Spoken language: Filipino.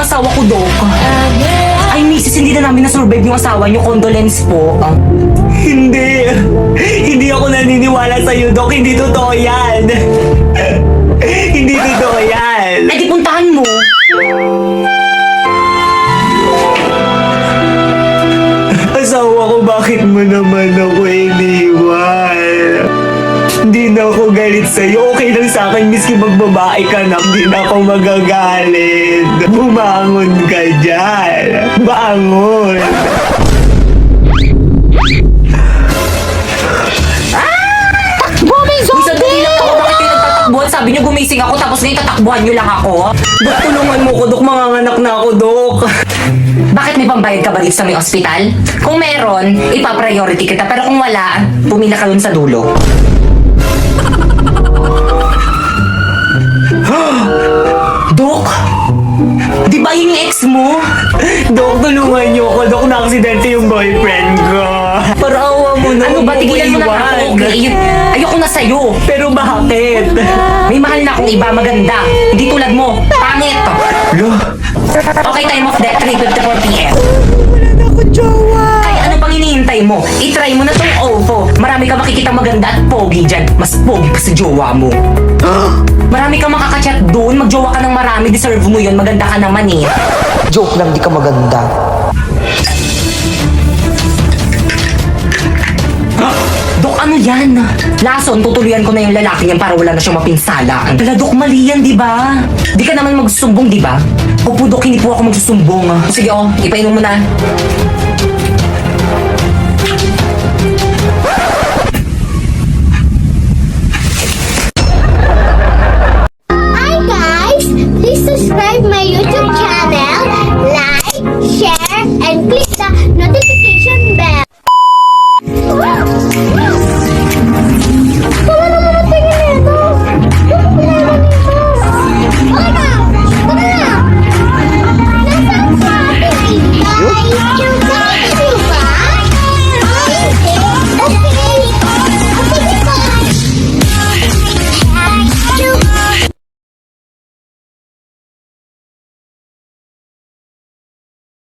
asawa ko, Dok. Ay, misis, hindi na namin na-survive yung asawa niyo. Condolence po. Hindi. Hindi ako naniniwala sa'yo, Dok. Hindi totoo yan. Hindi totoo yan. Ay, di puntahan mo. Hindi na ako galit sa'yo. Okay lang sa akin, miski magbabae ka na, hindi na ako magagalit. Bumangon ka dyan. Bangon. Kayo nagtatakbuhan? Sabi niyo gumising ako tapos ngayon tatakbuhan niyo lang ako. Dok, tulungan mo ko, Dok. Manganganak na ako, Dok. Bakit may pambayad ka ba dito sa may ospital? Kung meron, ipapriority kita. Pero kung wala, pumila ka dun sa dulo. Dok! Di ba yung ex mo? Dok, tulungan niyo ako. Dok, na-aksidente yung boyfriend ko. Para awa mo na. Ano ba? Tigilan mo na ako. Okay. Ayoko na sa'yo. Pero bakit? May mahal na akong iba maganda. Hindi tulad mo. Pangit. Okay, time of death, 3.54 Marami ka makikita maganda at pogi dyan. Mas pogi pa sa jowa mo. Marami kang makakachat doon. Magjowa ka ng marami. Deserve mo yun. Maganda ka naman eh. Joke lang, di ka maganda. Dok, ano yan? Lason, tutuloyan ko na yung lalaki yan para wala na siyang mapinsala. Dala, Dok, mali yan, di ba? Di ka naman magsusumbong, di ba? Opo, Dok, hindi po ako magsusumbong. Sige, oh, ipainom mo na.